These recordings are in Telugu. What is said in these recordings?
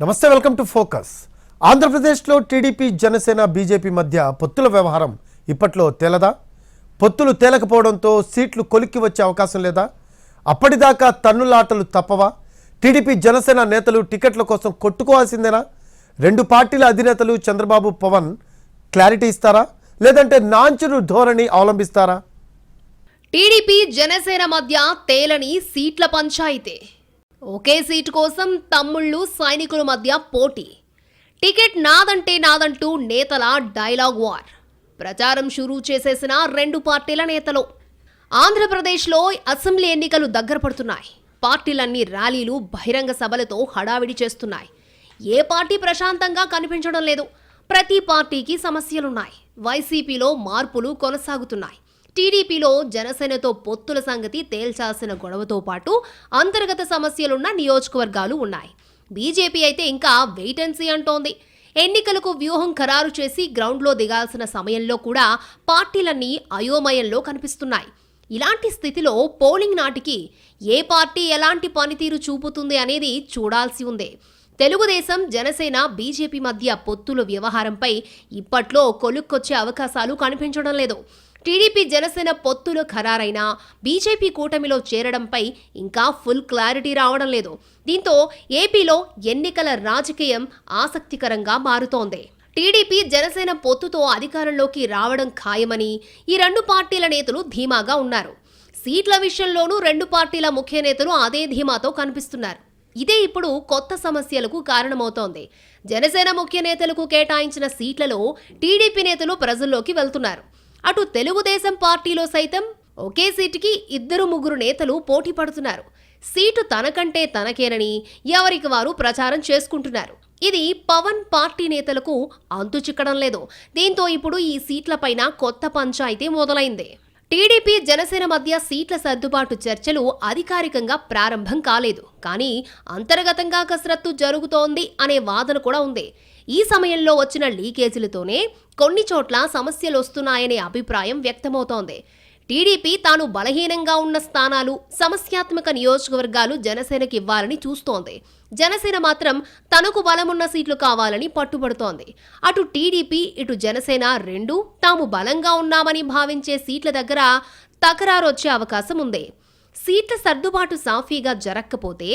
నమస్తే వెల్కమ్ టు ఫోకస్. ఆంధ్రప్రదేశ్లో టీడీపీ జనసేన బీజేపీ మధ్య పొత్తుల వ్యవహారం ఇప్పట్లో తేలదా? పొత్తులు తేలకపోవడంతో సీట్లు కొలిక్కి వచ్చే అవకాశం లేదా? అప్పటిదాకా తన్నులాటలు తప్పవా? టీడీపీ జనసేన నేతలు టికెట్ల కోసం కొట్టుకోవాల్సిందేనా? రెండు పార్టీల అధినేతలు చంద్రబాబు పవన్ క్లారిటీ ఇస్తారా? లేదంటే నాంచురు ధోరణి అవలంబిస్తారా? టీడీపీ జనసేన మధ్య తేలని సీట్ల పంచాయితీ. ఒకే సీటు కోసం తమ్ముళ్ళు సైనికుల మధ్య పోటీ. టికెట్ నాదంటే నాదంటూ నేతల డైలాగ్ వార్. ప్రచారం షురూ చేసేసిన రెండు పార్టీల నేతలు. ఆంధ్రప్రదేశ్లో అసెంబ్లీ ఎన్నికలు దగ్గర పడుతున్నాయి. పార్టీలన్నీ ర్యాలీలు బహిరంగ సభలతో హడావిడి చేస్తున్నాయి. ఏ పార్టీ ప్రశాంతంగా కనిపించడం లేదు. ప్రతి పార్టీకి సమస్యలున్నాయి. వైసీపీలో మార్పులు కొనసాగుతున్నాయి. టీడీపీలో జనసేనతో పొత్తుల సంగతి తేల్చాల్సిన గొడవతో పాటు అంతర్గత సమస్యలున్న నియోజకవర్గాలు ఉన్నాయి. బీజేపీ అయితే ఇంకా వెయిటెన్సీ అంటోంది. ఎన్నికలకు వ్యూహం ఖరారు చేసి గ్రౌండ్లో దిగాల్సిన సమయంలో కూడా పార్టీలన్నీ అయోమయంలో కనిపిస్తున్నాయి. ఇలాంటి స్థితిలో పోలింగ్ నాటికి ఏ పార్టీ ఎలాంటి పనితీరు చూపుతుంది అనేది చూడాల్సి ఉంది. తెలుగుదేశం జనసేన బీజేపీ మధ్య పొత్తుల వ్యవహారంపై ఇప్పట్లో కొలుక్కొచ్చే అవకాశాలు కనిపించడం లేదు. టీడీపీ జనసేన పొత్తులు ఖరారైనా బీజేపీ కూటమిలో చేరడంపై ఇంకా ఫుల్ క్లారిటీ రావడం లేదు. దీంతో ఏపీలో ఎన్నికల రాజకీయం ఆసక్తికరంగా మారుతోంది. టీడీపీ జనసేన పొత్తుతో అధికారంలోకి రావడం ఖాయమని ఈ రెండు పార్టీల నేతలు ధీమాగా ఉన్నారు. సీట్ల విషయంలోనూ రెండు పార్టీల ముఖ్య నేతలు అదే ధీమాతో కనిపిస్తున్నారు. ఇదే ఇప్పుడు కొత్త సమస్యలకు కారణమవుతోంది. జనసేన ముఖ్య నేతలకు కేటాయించిన సీట్లలో టీడీపీ నేతలు ప్రజల్లోకి వెళ్తున్నారు. అటు తెలుగుదేశం పార్టీలో సైతం ఒకే సీటుకి ఇద్దరు ముగ్గురు నేతలు పోటీ పడుతున్నారు. సీటు తనకంటే తనకేనని ఎవరికి వారు ప్రచారం చేసుకుంటున్నారు. ఇది పవన్ పార్టీ నేతలకు అంతు చిక్కడం లేదు. దీంతో ఇప్పుడు ఈ సీట్లపైన కొత్త పంచాయతీ మొదలైంది. టీడీపీ జనసేన మధ్య సీట్ల సర్దుబాటు చర్చలు అధికారికంగా ప్రారంభం కాలేదు. కానీ అంతర్గతంగా కసరత్తు జరుగుతోంది అనే వాదన కూడా ఉంది. ఈ సమయంలో వచ్చిన లీకేజీలతోనే కొన్ని చోట్ల సమస్యలు వస్తున్నాయనే అభిప్రాయం వ్యక్తమవుతోంది. టీడీపీ తాను బలహీనంగా ఉన్న స్థానాలు సమస్యాత్మక నియోజకవర్గాలు జనసేనకి ఇవ్వాలని చూస్తోంది. జనసేన మాత్రం తనకు బలమున్న సీట్లు కావాలని పట్టుబడుతోంది. అటు టీడీపీ ఇటు జనసేన రెండు తాము బలంగా ఉన్నామని భావించే సీట్ల దగ్గర తకరారు వచ్చే అవకాశం ఉంది. సీట్ల సర్దుబాటు సాఫీగా జరక్కపోతే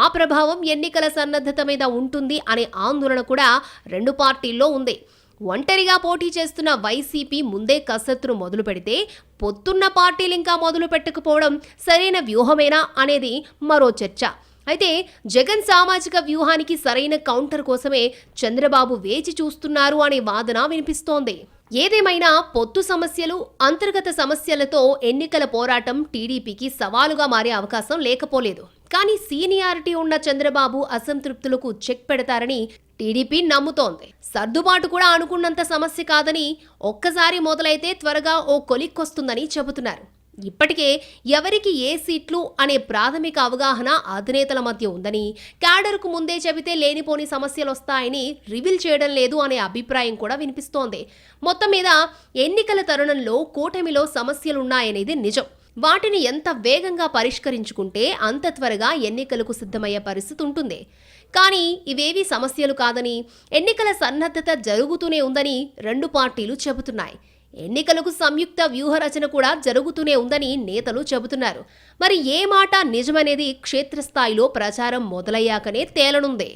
ఆ ప్రభావం ఎన్నికల సన్నద్ధత మీద ఉంటుంది అనే ఆందోళన కూడా రెండు పార్టీల్లో ఉంది. ఒంటరిగా పోటీ చేస్తున్న వైసీపీ ముందే కసరత్తును మొదలు పెడితే పొత్తున్న పార్టీలు ఇంకా మొదలు పెట్టకపోవడం సరైన వ్యూహమేనా అనేది మరో చర్చ. అయితే జగన్ సామాజిక వ్యూహానికి సరైన కౌంటర్ కోసమే చంద్రబాబు వేచి చూస్తున్నారు అనే వాదన వినిపిస్తోంది. ఏదేమైనా పొత్తు సమస్యలు అంతర్గత సమస్యలతో ఎన్నికల పోరాటం టీడీపీకి సవాలుగా మారే అవకాశం లేకపోలేదు. కానీ సీనియారిటీ ఉన్న చంద్రబాబు అసంతృప్తులకు చెక్ పెడతారని టీడీపీ నమ్ముతోంది. సర్దుబాటు కూడా అనుకున్నంత సమస్య కాదని ఒక్కసారి మొదలైతే త్వరగా ఓ కొలిక్కొస్తుందని చెబుతున్నారు. ఇప్పటికే ఎవరికి ఏ సీట్లు అనే ప్రాథమిక అవగాహన అధినేతల మధ్య ఉందని క్యాడర్కు ముందే చెబితే లేనిపోని సమస్యలు వస్తాయని రివీల్ చేయడం లేదు అనే అభిప్రాయం కూడా వినిపిస్తోంది. మొత్తం మీద ఎన్నికల తరుణంలో కూటమిలో సమస్యలున్నాయనేది నిజం. వాటిని ఎంత వేగంగా పరిష్కరించుకుంటే అంత త్వరగా ఎన్నికలకు సిద్ధమయ్యే పరిస్థితి ఉంటుంది. కానీ ఇవేవి సమస్యలు కాదని ఎన్నికల సన్నద్ధత జరుగుతూనే ఉందని రెండు పార్టీలు చెబుతున్నాయి. ఎన్నికలకు సంయుక్త వ్యూహరచన కూడా జరుగుతూనే ఉందని నేతలు చెబుతున్నారు. మరి ఏ మాట నిజమనేది క్షేత్రస్థాయిలో ప్రచారం మొదలయ్యాకనే తేలనుంది.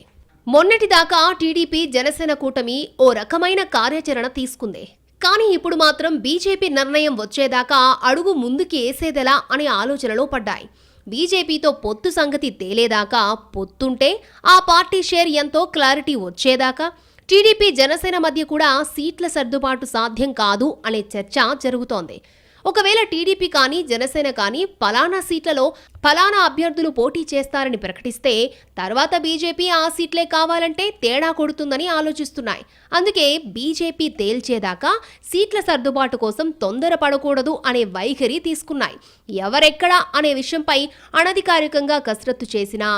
మొన్నటిదాకా టీడీపీ జనసేన కూటమి ఓ రకమైన కార్యాచరణ తీసుకుంది. కానీ ఇప్పుడు మాత్రం బీజేపీ నిర్ణయం వచ్చేదాకా అడుగు ముందుకి వేసేదెలా అనే ఆలోచనలో పడ్డాయి. బీజేపీతో పొత్తు సంగతి తేలేదాకా పొత్తుంటే ఆ పార్టీ షేర్ ఎంతో క్లారిటీ వచ్చేదాకా టీడీపీ జనసేన మధ్య కూడా సీట్ల సర్దుబాటు సాధ్యం కాదు అనే చర్చ జరుగుతోంది. ఒకవేళ టీడీపీ కానీ జనసేన కానీ పలానా సీట్లలో పలానా అభ్యర్థులు పోటీ చేస్తారని ప్రకటిస్తే తర్వాత బీజేపీ ఆ సీట్లే కావాలంటే తేడా కొడుతుందని ఆలోచిస్తున్నాయి. అందుకే బీజేపీ తేల్చేదాకా సీట్ల సర్దుబాటు కోసం తొందర పడకూడదు అనే వైఖరి తీసుకున్నాయి. ఎవరెక్కడా అనే విషయంపై అనధికారికంగా కసరత్తు చేసినా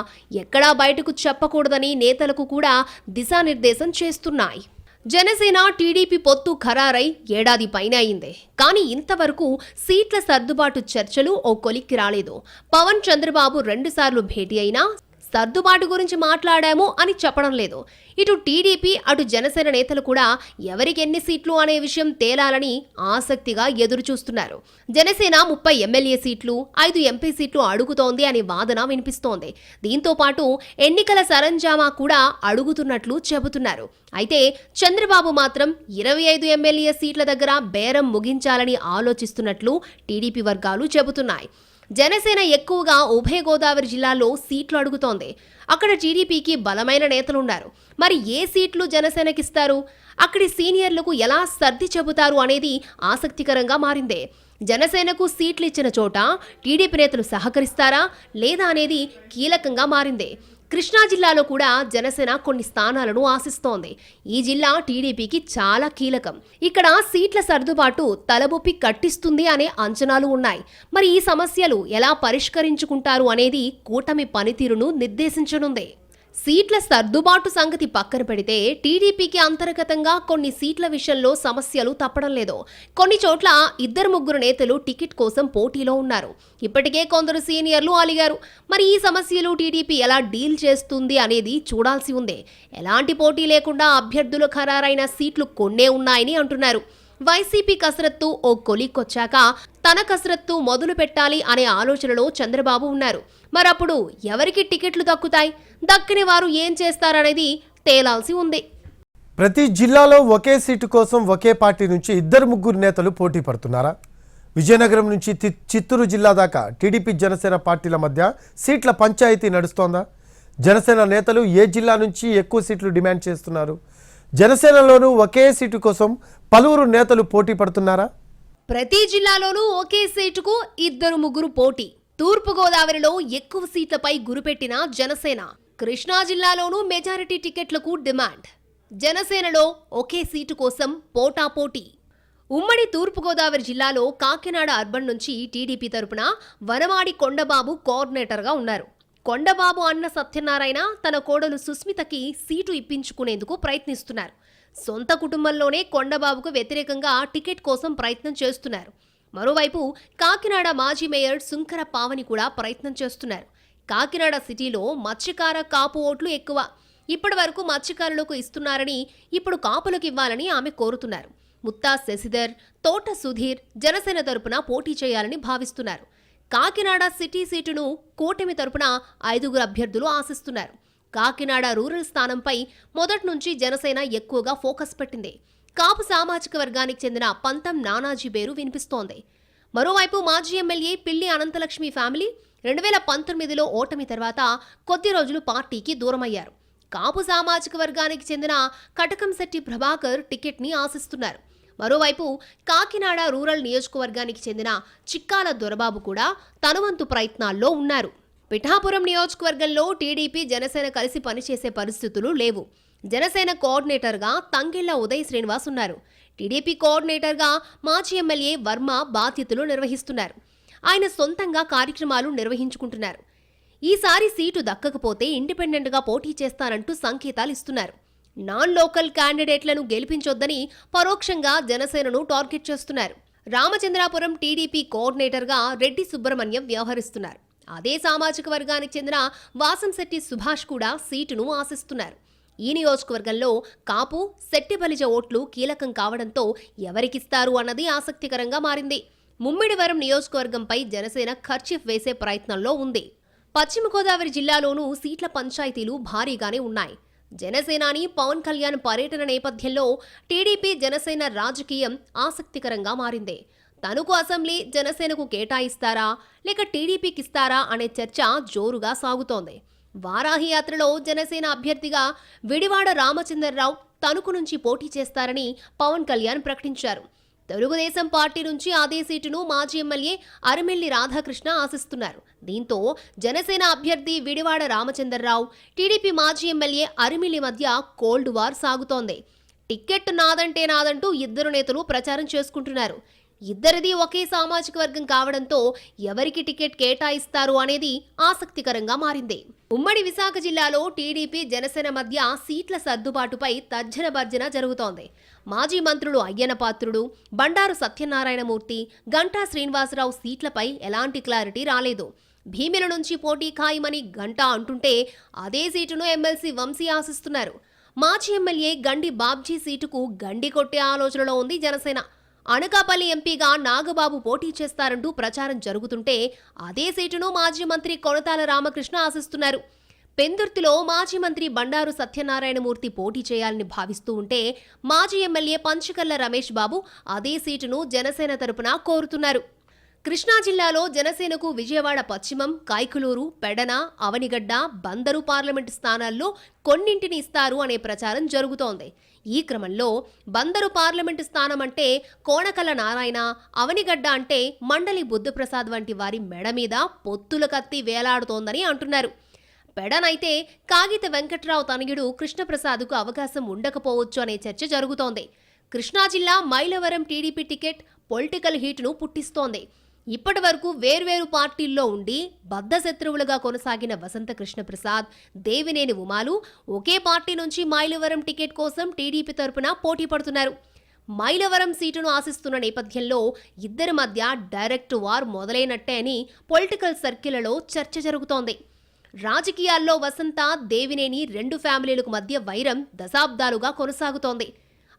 ఎక్కడా బయటకు చెప్పకూడదని నేతలకు కూడా దిశానిర్దేశం చేస్తున్నాయి. జనసేన టీడీపీ పొత్తు ఖరారై ఏడాది పైన అయిందే కానీ ఇంతవరకు సీట్ల సర్దుబాటు చర్చలు ఓ కొలిక్కి రాలేదు. పవన్ చంద్రబాబు రెండుసార్లు భేటీ అయినా సర్దుబాటు గురించి మాట్లాడాము అని చెప్పడం లేదు. ఇటు టీడీపీ అటు జనసేన నేతలు కూడా ఎవరికి ఎన్ని సీట్లు అనే విషయం తేలాలని ఆసక్తిగా ఎదురు చూస్తున్నారు జనసేన ముప్పై ఎమ్మెల్యే సీట్లు ఐదు ఎంపీ సీట్లు అడుగుతోంది అనే వాదన వినిపిస్తోంది. దీంతో పాటు ఎన్నికల సరంజామా కూడా అడుగుతున్నట్లు చెబుతున్నారు. అయితే చంద్రబాబు మాత్రం ఇరవై ఐదు ఎమ్మెల్యే సీట్ల దగ్గర బేరం ముగించాలని ఆలోచిస్తున్నట్లు టీడీపీ వర్గాలు చెబుతున్నాయి. జనసేన ఎక్కువగా ఉభయ గోదావరి జిల్లాలో సీట్లు అడుగుతోంది. అక్కడ టీడీపీకి బలమైన నేతలున్నారు. మరి ఏ సీట్లు జనసేనకిస్తారు? అక్కడి సీనియర్లకు ఎలా సర్ది చెబుతారు అనేది ఆసక్తికరంగా మారిందే. జనసేనకు సీట్లు ఇచ్చిన చోట టీడీపీ నేతలు సహకరిస్తారా లేదా అనేది కీలకంగా మారిందే. కృష్ణా జిల్లాలో కూడా జనసేన కొన్ని స్థానాలను ఆశిస్తోంది. ఈ జిల్లా టీడీపీకి చాలా కీలకం. ఇక్కడ సీట్ల సర్దుబాటు తలబొప్పి కట్టిస్తుంది అనే అంచనాలు ఉన్నాయి. మరి ఈ సమస్యలు ఎలా పరిష్కరించుకుంటారు అనేది కూటమి పనితీరును నిర్దేశించనుంది. సీట్ల సర్దుబాటు సంగతి పక్కన పెడితే టీడీపీకి అంతర్గతంగా కొన్ని సీట్ల విషయంలో సమస్యలు తప్పడం లేదు. కొన్ని చోట్ల ఇద్దరు ముగ్గురు నేతలు టికెట్ కోసం పోటీలో ఉన్నారు. ఇప్పటికే కొందరు సీనియర్లు అలిగారు. మరి ఈ సమస్యలు టీడీపీ ఎలా డీల్ చేస్తుంది అనేది చూడాల్సి ఉంది. ఎలాంటి పోటీ లేకుండా అభ్యర్థులు ఖరారైన సీట్లు కొన్నే ఉన్నాయని అంటున్నారు. వైసీపీ కసరత్తు ఓ కొలిక్కొచ్చాక తన కసరత్తు మొదలు పెట్టాలి అనే ఆలోచనలో చంద్రబాబు ఉన్నారు. మరప్పుడు ఎవరికి టికెట్లు దక్కుతాయి? దక్కని వారు ఏం చేస్తారనేది తేలాల్సి ఉంది. ప్రతి జిల్లాలో ఒకే సీటు కోసం ఒకే పార్టీ నుంచి ఇద్దరు ముగ్గురు నేతలు పోటీ పడుతున్నారా? విజయనగరం నుంచి చిత్తూరు జిల్లా దాకా టీడీపీ జనసేన పార్టీల మధ్య సీట్ల పంచాయతీ నడుస్తోందా? జనసేన నేతలు ఏ జిల్లా నుంచి ఎక్కువ సీట్లు డిమాండ్ చేస్తున్నారు? జనసేనలోనూ ఒకే సీటు కోసం పలువురు నేతలు పోటీ పడుతున్నారా? ప్రతి జిల్లాలోనూ ఒకే సీటుకు ఇద్దరు ముగ్గురు పోటీ. తూర్పు గోదావరిలో ఎక్కువ సీట్లపై గురిపెట్టిన జనసేన. కృష్ణా జిల్లాలోనూ మెజారిటీ టికెట్లకు డిమాండ్. జనసేనలో ఒకే సీటు కోసం పోటాపోటీ ఉమ్మడి తూర్పుగోదావరి జిల్లాలో కాకినాడ అర్బన్ నుంచి టీడీపీ తరపున వనమాడి కొండబాబు కోఆర్డినేటర్గా ఉన్నారు. కొండబాబు అన్న సత్యనారాయణ తన కోడలు సుస్మితకి సీటు ఇప్పించుకునేందుకు ప్రయత్నిస్తున్నారు. సొంత కుటుంబంలోనే కొండబాబుకు వ్యతిరేకంగా టికెట్ కోసం ప్రయత్నం చేస్తున్నారు. మరోవైపు కాకినాడ మాజీ మేయర్ సుంకర పావని కూడా ప్రయత్నం చేస్తున్నారు. కాకినాడ సిటీలో మత్స్యకార కాపు ఓట్లు ఎక్కువ. ఇప్పటి వరకు మత్స్యకారులకు ఇస్తున్నారని ఇప్పుడు కాపులకు ఇవ్వాలని ఆమె కోరుతున్నారు. ముత్తా శశిధర్ తోట సుధీర్ జనసేన తరపున పోటీ చేయాలని భావిస్తున్నారు. కాకినాడ సిటీ సీటును కూటమి తరపున ఐదుగురు అభ్యర్థులు ఆశిస్తున్నారు. కాకినాడ రూరల్ స్థానంపై మొదటి నుంచి జనసేన ఎక్కువగా ఫోకస్ పెట్టింది. కాపు సామాజిక వర్గానికి చెందిన పంతం నానాజీ పేరు వినిపిస్తోంది. మరోవైపు మాజీ ఎమ్మెల్యే పిల్లి అనంతలక్ష్మి ఫ్యామిలీ రెండు వేల పంతొమ్మిదిలో ఓటమి తర్వాత కొద్ది రోజులు పార్టీకి దూరమయ్యారు. కాపు సామాజిక వర్గానికి చెందిన కటకంశెట్టి ప్రభాకర్ టికెట్ని ఆశిస్తున్నారు. మరోవైపు కాకినాడ రూరల్ నియోజకవర్గానికి చెందిన చిక్కాల దొరబాబు కూడా తనవంతు ప్రయత్నాల్లో ఉన్నారు. పిఠాపురం నియోజకవర్గంలో టీడీపీ జనసేన కలిసి పనిచేసే పరిస్థితులు లేవు. జనసేన కోఆర్డినేటర్గా తంగిళ్ళ ఉదయ్ శ్రీనివాస్ ఉన్నారు. టీడీపీ కోఆర్డినేటర్గా మాజీ ఎమ్మెల్యే వర్మ బాధ్యతలు నిర్వహిస్తున్నారు. ఆయన సొంతంగా కార్యక్రమాలు నిర్వహించుకుంటున్నారు. ఈసారి సీటు దక్కకపోతే ఇండిపెండెంట్గా పోటీ చేస్తానంటూ సంకేతాలు ఇస్తున్నారు. నాన్ లోకల్ క్యాండిడేట్లను గెలిపించొద్దని పరోక్షంగా జనసేనను టార్గెట్ చేస్తున్నారు. రామచంద్రాపురం టీడీపీ కోఆర్డినేటర్గా రెడ్డి సుబ్రహ్మణ్యం వ్యవహరిస్తున్నారు. అదే సామాజిక వర్గానికి చెందిన వాసంశెట్టి సుభాష్ కూడా సీటును ఆశిస్తున్నారు. ఈ నియోజకవర్గంలో కాపు శెట్టిబలిజ ఓట్లు కీలకం కావడంతో ఎవరికిస్తారు అన్నది ఆసక్తికరంగా మారింది. ముమ్మిడివరం నియోజకవర్గంపై జనసేన ఖర్చీఫ్ వేసే ప్రయత్నంలో ఉంది. పశ్చిమ గోదావరి జిల్లాలోనూ సీట్ల పంచాయతీలు భారీగానే ఉన్నాయి. జనసేనాని పవన్ కళ్యాణ్ పర్యటన నేపథ్యంలో టీడీపీ జనసేన రాజకీయం ఆసక్తికరంగా మారింది. తణుకు అసెంబ్లీ జనసేనకు కేటాయిస్తారా? లేక టీడీపీకి ఇస్తారా అనే చర్చ జోరుగా సాగుతోంది. వారాహి యాత్రలో జనసేన అభ్యర్థిగా విడివాడ రామచంద్రరావు తణుకు నుంచి పోటీ చేస్తారని పవన్ కళ్యాణ్ ప్రకటించారు. తెలుగుదేశం పార్టీ నుంచి అదే సీటును మాజీ ఎమ్మెల్యే అరిమెల్లి రాధాకృష్ణ ఆశిస్తున్నారు. దీంతో జనసేన అభ్యర్థి విడివాడ రామచంద్రరావు టీడీపీ మాజీ ఎమ్మెల్యే అరిమిల్లి మధ్య కోల్డ్ వార్ సాగుతోంది. టిక్కెట్ నాదంటే నాదంటూ ఇద్దరు నేతలు ప్రచారం చేసుకుంటున్నారు. ఇద్దరిది ఒకే సామాజిక వర్గం కావడంతో ఎవరికి టికెట్ కేటాయిస్తారు అనేది ఆసక్తికరంగా మారింది. ఉమ్మడి విశాఖ జిల్లాలో టీడీపీ జనసేన మధ్య సీట్ల సర్దుబాటుపై తర్జన భర్జన జరుగుతోంది. మాజీ మంత్రులు అయ్యన పాత్రుడు బండారు సత్యనారాయణమూర్తి గంటా శ్రీనివాసరావు సీట్లపై ఎలాంటి క్లారిటీ రాలేదు. భీమిల నుంచి పోటీ ఖాయమని గంటా అంటుంటే అదే సీటును ఎమ్మెల్సీ వంశీ ఆశిస్తున్నారు. మాజీ ఎమ్మెల్యే గండి బాబ్జీ సీటుకు గండి కొట్టే ఆలోచనలో ఉంది జనసేన. అనకాపల్లి ఎంపీగా నాగబాబు పోటీ చేస్తారంటూ ప్రచారం జరుగుతుంటే అదే సీటును మాజీ మంత్రి కొనతాల రామకృష్ణ ఆశిస్తున్నారు. పెందుర్తిలో మాజీ మంత్రి బండారు సత్యనారాయణమూర్తి పోటీ చేయాలని భావిస్తూ ఉంటే మాజీ ఎమ్మెల్యే పంచకల్ల రమేష్ బాబు అదే సీటును జనసేన తరపున కోరుతున్నారు. కృష్ణా జిల్లాలో జనసేనకు విజయవాడ పశ్చిమం కాయకులూరు పెడన అవనిగడ్డ బందరు పార్లమెంటు స్థానాల్లో కొన్నింటిని ఇస్తారు అనే ప్రచారం జరుగుతోంది. ఈ క్రమంలో బందరు పార్లమెంటు స్థానం అంటే కోణకల నారాయణ అవనిగడ్డ అంటే మండలి బుద్ధప్రసాద్ వంటి వారి మెడ మీద పొత్తుల కత్తి వేలాడుతోందని అంటున్నారు. పెడనైతే కాగిత వెంకట్రావు తనయుడు కృష్ణప్రసాద్కు అవకాశం ఉండకపోవచ్చు అనే చర్చ జరుగుతోంది. కృష్ణా జిల్లా మైలవరం టీడీపీ టికెట్ పొలిటికల్ హీట్ను పుట్టిస్తోంది. ఇప్పటి వరకు వేర్వేరు పార్టీల్లో ఉండి బద్ధ శత్రువులుగా కొనసాగిన వసంత కృష్ణప్రసాద్ దేవినేని ఉమాలు ఒకే పార్టీ నుంచి మైలవరం టికెట్ కోసం టీడీపీ తరపున పోటీ పడుతున్నారు. మైలవరం సీటును ఆశిస్తున్న నేపథ్యంలో ఇద్దరి మధ్య డైరెక్ట్ వార్ మొదలైనట్టే అని పొలిటికల్ సర్కిళ్ళలో చర్చ జరుగుతోంది. రాజకీయాల్లో వసంత దేవినేని రెండు ఫ్యామిలీలకు మధ్య వైరం దశాబ్దాలుగా కొనసాగుతోంది.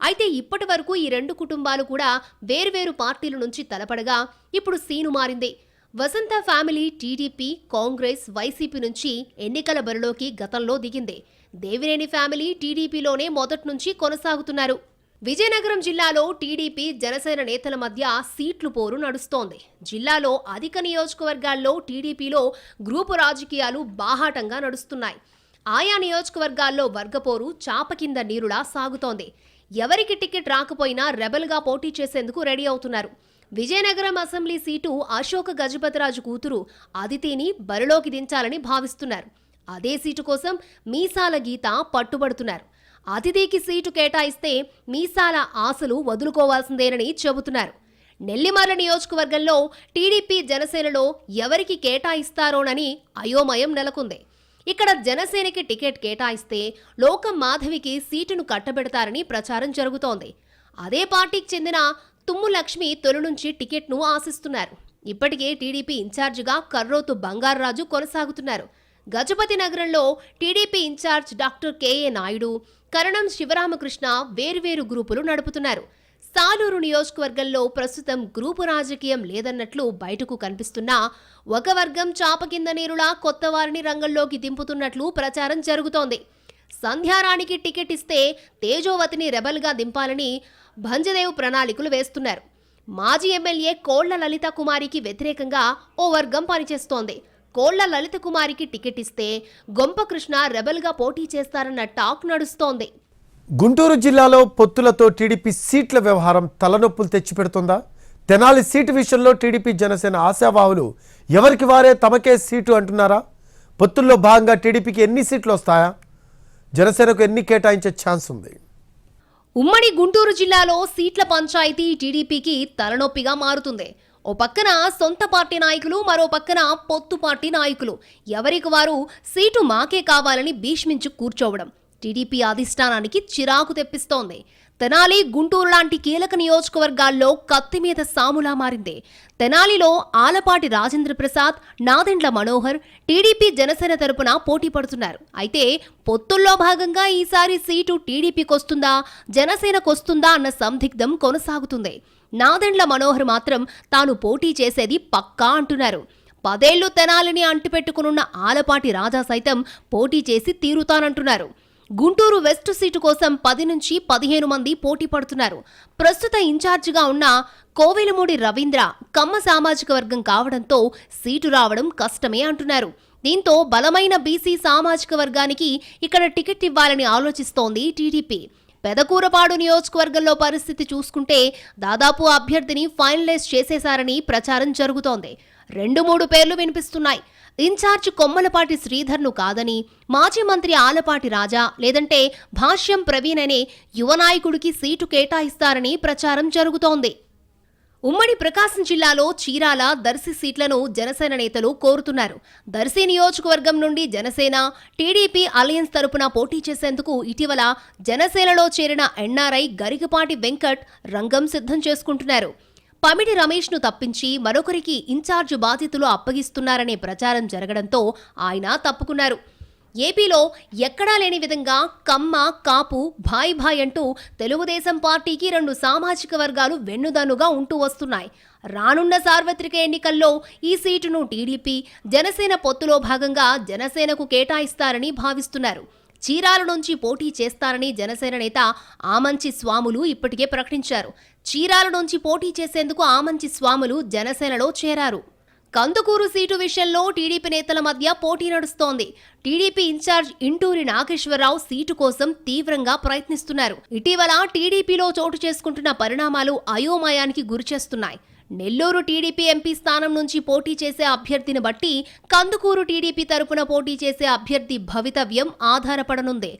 అయితే ఇప్పటి వరకు ఈ రెండు కుటుంబాలు కూడా వేర్వేరు పార్టీల నుంచి తలపడగా ఇప్పుడు సీను మారింది. Vasantha family TDP Congress YCP నుంచి ఎన్నికల బరిలోకి గతంలో దిగింది. దేవినేని ఫ్యామిలీ టీడీపీలోనే మొదటి నుంచి కొనసాగుతున్నారు. విజయనగరం జిల్లాలో టీడీపీ జనసేన నేతల మధ్య సీట్లు పోరు నడుస్తోంది. జిల్లాలో అధిక నియోజకవర్గాల్లో టీడీపీలో గ్రూపు రాజకీయాలు బాహాటంగా నడుస్తున్నాయి. ఆయా నియోజకవర్గాల్లో వర్గపోరు చాప కింద నీరులా సాగుతోంది. ఎవరికి టికెట్ రాకపోయినా రెబల్గా పోటీ చేసేందుకు రెడీ అవుతున్నారు. విజయనగరం అసెంబ్లీ సీటు అశోక గజపతిరాజు కూతురు అదితిని బరిలోకి దించాలని భావిస్తున్నారు. అదే సీటు కోసం మీసాల గీత పట్టుబడుతున్నారు. అతిథికి సీటు కేటాయిస్తే మీసాల ఆశలు వదులుకోవాల్సిందేనని చెబుతున్నారు. నెల్లిమర్ల నియోజకవర్గంలో టీడీపీ జనసేనలో ఎవరికి కేటాయిస్తారోనని అయోమయం నెలకొంది. ఇక్కడ జనసేనకి టికెట్ కేటాయిస్తే లోకం మాధవికి సీటును కట్టబెడతారని ప్రచారం జరుగుతోంది. అదే పార్టీకి చెందిన తుమ్ము లక్ష్మి తొలి నుంచి టికెట్ను ఆశిస్తున్నారు. ఇప్పటికే టీడీపీ ఇన్ఛార్జిగా కర్రోతు బంగారరాజు కొనసాగుతున్నారు. గజపతి నగరంలో TDP incharge doctor K A Naidu Karanam Sivaramakrishna వేర్వేరు గ్రూపులు నడుపుతున్నారు. సాలూరు నియోజకవర్గంలో ప్రస్తుతం గ్రూపు రాజకీయం లేదన్నట్లు బయటకు కనిపిస్తున్నా ఒక వర్గం చాప కింద నీరులా కొత్త వారిని రంగంలోకి దింపుతున్నట్లు ప్రచారం జరుగుతోంది. సంధ్యారాణికి టికెట్ ఇస్తే తేజోవతిని రెబల్గా దింపాలని భంజదేవ్ ప్రణాళికలు వేస్తున్నారు. మాజీ ఎమ్మెల్యే కోళ్ళ లలిత కుమారికి వ్యతిరేకంగా ఓ వర్గం పనిచేస్తోంది. కోళ్ళ లలిత కుమారికి టికెట్ ఇస్తే గొంపకృష్ణ రెబల్గా పోటీ చేస్తారన్న టాక్ నడుస్తోంది. గుంటూరు జిల్లాలో పొత్తులతో టీడీపీ సీట్ల వ్యవహారం తలనొప్పులు తెచ్చిపెడుతుందా? తెనాలి సీటు విషయంలో టీడీపీ జనసేన ఆశావాహులు ఎవరికి వారే తమకే సీటు అంటున్నారా? పొత్తుల్లో భాగంగా టీడీపీకి ఎన్ని సీట్లు వస్తాయా? జనసేనకు ఎన్ని కేటాయించే ఛాన్స్ ఉంది? ఉమ్మడి గుంటూరు జిల్లాలో సీట్ల పంచాయతీ టీడీపీకి తలనొప్పిగా మారుతుంది. ఓ పక్కన సొంత పార్టీ నాయకులు మరో పక్కన పొత్తు పార్టీ నాయకులు. ఎవరికి వారు సీటు మాకే కావాలని భీష్మించి కూర్చోవడం. టీడీపీ అధిష్టానానికి చిరాకు తెప్పిస్తోంది. తెనాలి గుంటూరు లాంటి కీలక నియోజకవర్గాల్లో కత్తి మీద సాములా మారింది. తెనాలిలో ఆలపాటి రాజేంద్ర ప్రసాద్ నాదెండ్ల మనోహర్ టీడీపీ జనసేన తరపున పోటీ పడుతున్నారు. అయితే పొత్తుల్లో భాగంగా ఈసారి సీటు టీడీపీకొస్తుందా జనసేనకొస్తుందా అన్న సందిగ్ధం కొనసాగుతుంది. నాదెండ్ల మనోహర్ మాత్రం తాను పోటీ చేసేది పక్కా అంటున్నారు. పదేళ్ళు తెనాలిని అంటిపెట్టుకునున్న ఆలపాటి రాజా సైతం పోటీ చేసి తీరుతానంటున్నారు. గుంటూరు వెస్ట్ సీటు కోసం పది నుంచి పదిహేను మంది పోటీ పడుతున్నారు. ప్రస్తుత ఇన్ఛార్జిగా ఉన్న కోవెలమూడి రవీంద్ర కమ్మ సామాజిక వర్గం కావడంతో సీటు రావడం కష్టమే అంటున్నారు. దీంతో బలమైన బీసీ సామాజిక వర్గానికి ఇక్కడ టికెట్ ఇవ్వాలని ఆలోచిస్తోంది టీడీపీ. పెదకూరపాడు నియోజకవర్గంలో పరిస్థితి చూసుకుంటే దాదాపు అభ్యర్థిని ఫైనలైజ్ చేసేశారని ప్రచారం జరుగుతోంది. రెండు మూడు పేర్లు వినిపిస్తున్నాయి. ఇన్ఛార్జ్ కొమ్మలపాటి శ్రీధర్ను కాదని మాజీ మంత్రి ఆలపాటి రాజా లేదంటే భాష్యం ప్రవీణ్ అనే యువనాయకుడికి సీటు కేటాయిస్తారని ప్రచారం జరుగుతోంది. ఉమ్మడి ప్రకాశం జిల్లాలో చీరాల దర్శి సీట్లను జనసేన నేతలు కోరుతున్నారు. దర్శి నియోజకవర్గం నుండి జనసేన టీడీపీ అలయన్స్ తరపున పోటీ చేసేందుకు ఇటీవల జనసేనలో చేరిన ఎన్ఆర్ఐ గరికపాటి వెంకట్ రంగం సిద్ధం చేసుకుంటున్నారు. పమిడి రమేష్ను తప్పించి మరొకరికి ఇన్ఛార్జ్ బాధ్యతలు అప్పగిస్తున్నారనే ప్రచారం జరగడంతో ఆయన తప్పుకున్నారు. ఏపీలో ఎక్కడా లేని విధంగా కమ్మ కాపు భాయ్ భాయ్ అంటూ తెలుగుదేశం పార్టీకి రెండు సామాజిక వర్గాలు వెన్నుదన్నుగా ఉంటూ వస్తున్నాయి. రానున్న సార్వత్రిక ఎన్నికల్లో ఈ సీటును టీడీపీ జనసేన పొత్తులో భాగంగా జనసేనకు కేటాయిస్తారని భావిస్తున్నారు. చీరాల నుంచి పోటీ చేస్తారని జనసేన నేత ఆమంచి స్వాములు ఇప్పటికే ప్రకటించారు. చీరాల నుంచి పోటీ చేసేందుకు ఆమంచి స్వాములు జనసేనలో చేరారు. కందుకూరు సీటు విషయంలో టీడీపీ నేతల మధ్య పోటీ నడుస్తోంది. TDP incharge Inturi Nageswara Rao seat కోసం తీవ్రంగా ప్రయత్నిస్తున్నారు. ఇటీవల టీడీపీలో చోటు చేసుకుంటున్న పరిణామాలు అయోమయానికి గురిచేస్తున్నాయి. నెల్లూరు టీడీపీ ఎంపీ స్థానం నుంచి పోటీ చేసే అభ్యర్థిని బట్టి కందుకూరు టీడీపీ తరపున పోటీ చేసే అభ్యర్థి భవితవ్యం ఆధారపడనుంది.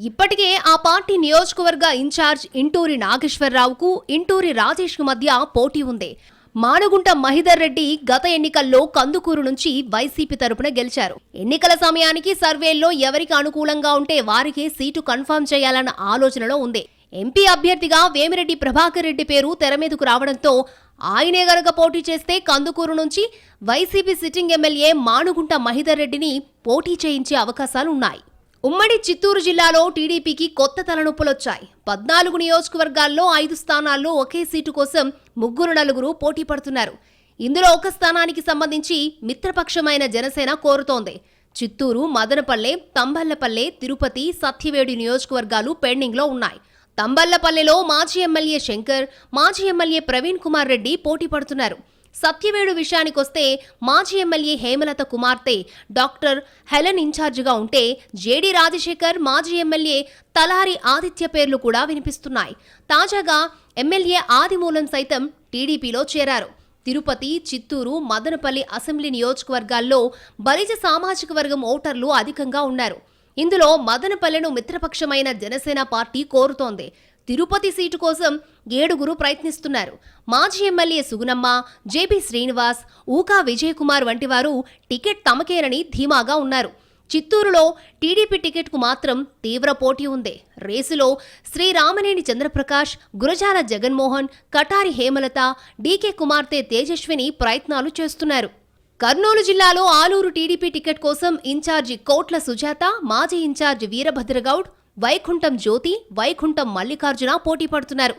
ఇప్పటికే ఆ పార్టీ నియోజకవర్గ ఇన్ఛార్జ్ ఇంటూరి నాగేశ్వరరావుకు ఇంటూరి రాజేష్కు మధ్య పోటీ ఉంది. మానుగుంట మహిదర్ రెడ్డి గత ఎన్నికల్లో కందుకూరు నుంచి వైసీపీ తరపున గెలిచారు. ఎన్నికల సమయానికి సర్వేల్లో ఎవరికి అనుకూలంగా ఉంటే వారికే సీటు కన్ఫర్మ్ చేయాలన్న ఆలోచనలో ఉంది. ఎంపీ అభ్యర్థిగా వేమిరెడ్డి ప్రభాకర్ రెడ్డి పేరు తెర మీదకు రావడంతో ఆయనే గనక పోటీ చేస్తే కందుకూరు నుంచి YCP sitting MLA Manugunta Mahidhar రెడ్డిని పోటీ చేయించే అవకాశాలున్నాయి. ఉమ్మడి చిత్తూరు జిల్లాలో టీడీపీకి కొత్త తలనొప్పులొచ్చాయి. పద్నాలుగు నియోజకవర్గాల్లో ఐదు స్థానాల్లో ఒకే సీటు కోసం ముగ్గురు నలుగురు పోటీ పడుతున్నారు. ఇందులో ఒక స్థానానికి సంబంధించి మిత్రపక్షమైన జనసేన కోరుతోంది. చిత్తూరు మదనపల్లె తంబళ్ళపల్లె తిరుపతి సత్యవేడి నియోజకవర్గాలు పెండింగ్లో ఉన్నాయి. తంబళ్ళపల్లెలో మాజీ ఎమ్మెల్యే శంకర్ మాజీ ఎమ్మెల్యే ప్రవీణ్ కుమార్ రెడ్డి పోటీ పడుతున్నారు. సత్యవేడు విషయానికొస్తే మాజీ ఎమ్మెల్యే హేమలత కుమార్తె డాక్టర్ హెలెన్ ఇన్ఛార్జిగా ఉంటే జేడి రాజశేఖర్ మాజీ ఎమ్మెల్యే తలారి ఆదిత్య పేర్లు కూడా వినిపిస్తున్నాయి. తాజాగా ఎమ్మెల్యే ఆదిమూలం సైతం టీడీపీలో చేరారు. తిరుపతి చిత్తూరు మదనపల్లి అసెంబ్లీ నియోజకవర్గాల్లో బలిజ సామాజిక వర్గం ఓటర్లు అధికంగా ఉన్నారు. ఇందులో మదనపల్లెను మిత్రపక్షమైన జనసేన పార్టీ కోరుతోంది. తిరుపతి సీటు కోసం ఏడుగురు ప్రయత్నిస్తున్నారు. మాజీ MLA Sugunamma J B Srinivas Uka Vijayakumar వంటి వారు టికెట్ తమకేనని ధీమాగా ఉన్నారు. చిత్తూరులో టీడీపీ టికెట్కు మాత్రం తీవ్ర పోటీ ఉంది. రేసులో శ్రీరామనేని చంద్రప్రకాష్ గురజాల జగన్మోహన్ కటారి హేమలత డీకే కుమార్తె తేజస్విని ప్రయత్నాలు చేస్తున్నారు. కర్నూలు జిల్లాలో ఆలూరు టీడీపీ టికెట్ కోసం ఇన్ఛార్జి కోట్ల సుజాత మాజీ ఇన్ఛార్జి వీరభద్రగౌడ్ వైకుంఠం జ్యోతి వైకుంఠం మల్లికార్జున పోటీ పడుతున్నారు.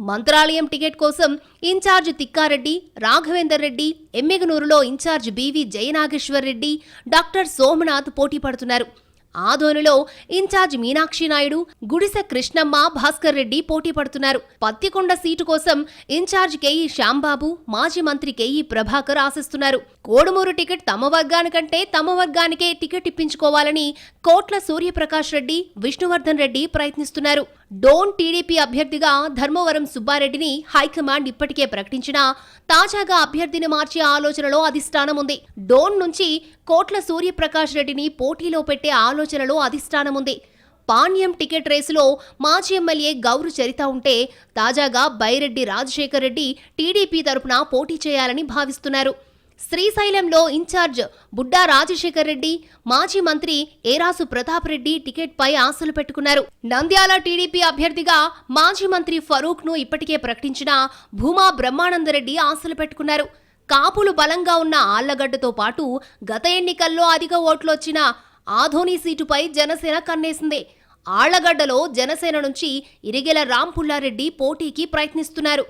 మంత్రాలయం టికెట్ కోసం incharge Tikka Reddy Raghavender Reddy ఎమ్మెగనూరులో incharge B V Jayanageswar Reddy doctor Somanath పోటీ పడుతున్నారు. ఆదోనిలో ఇన్ఛార్జ్ మీనాక్షి నాయుడు గుడిసె కృష్ణమ్మ భాస్కర్ రెడ్డి పోటీ పడుతున్నారు. పత్తికొండ సీటు కోసం ఇన్ఛార్జ్ కేఈ శ్యాంబాబు మాజీ మంత్రి కేఈ ప్రభాకర్ ఆశిస్తున్నారు. కోడుమూరు టికెట్ తమ వర్గానికంటే తమ వర్గానికే టికెట్ ఇప్పించుకోవాలని కోట్ల సూర్యప్రకాష్ రెడ్డి విష్ణువర్ధన్ రెడ్డి ప్రయత్నిస్తున్నారు. డోన్ టీడీపీ అభ్యర్థిగా ధర్మవరం సుబ్బారెడ్డిని హైకమాండ్ ఇప్పటికే ప్రకటించినా తాజాగా అభ్యర్థిని మార్చే ఆలోచనలో అధిష్టానం ఉంది. డోన్ నుంచి కోట్ల సూర్యప్రకాష్ రెడ్డిని పోటీలో పెట్టే ఆలోచనలో అధిష్టానం ఉంది. పాణ్యం టికెట్ రేసులో మాజీ ఎమ్మెల్యే గౌరు చరిత ఉంటే తాజాగా బైరెడ్డి రాజశేఖర్ రెడ్డి టీడీపీ తరపున పోటీ చేయాలని భావిస్తున్నారు. శ్రీశైలంలో ఇన్ఛార్జ్ బుడ్డా రాజశేఖర్ రెడ్డి మాజీ మంత్రి ఏరాసు ప్రతాప్ రెడ్డి టికెట్ పై ఆశలు పెట్టుకున్నారు. నంద్యాల టీడీపీ అభ్యర్థిగా మాజీ మంత్రి ఫరూక్ను ఇప్పటికే ప్రకటించిన భూమా బ్రహ్మానందరెడ్డి ఆశలు పెట్టుకున్నారు. కాపులు బలంగా ఉన్న ఆళ్ళగడ్డతో పాటు గత ఎన్నికల్లో అధిక ఓట్లొచ్చిన ఆధోని సీటుపై జనసేన కన్నేసింది. ఆళ్ళగడ్డలో జనసేన నుంచి ఇరిగెల రాంపుల్లారెడ్డి పోటీకి ప్రయత్నిస్తున్నారు.